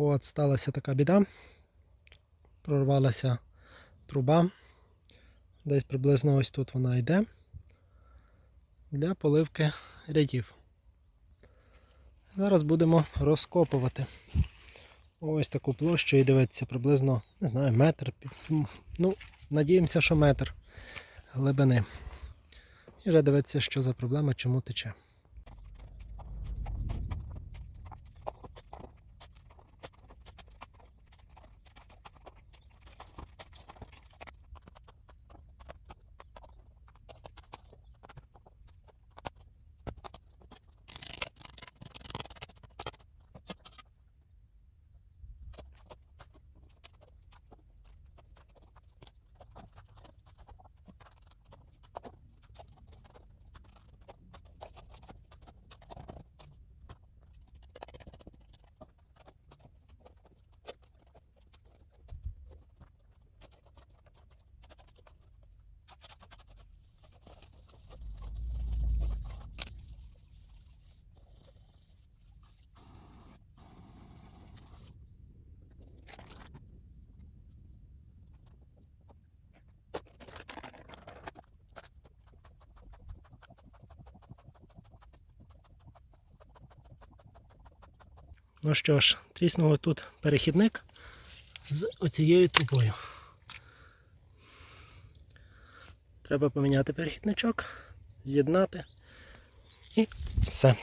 От, сталася така біда. Прорвалася труба. Десь приблизно ось тут вона йде. Для поливки рядів. Зараз будемо розкопувати. Ось таку площу і дивитися приблизно, не знаю, метр. Ну, надіємося, що метр глибини. І вже дивитися, що за проблема, чому тече. Ну що ж, тріснув тут перехідник з оцією трубою. Треба поміняти перехідничок, з'єднати і все.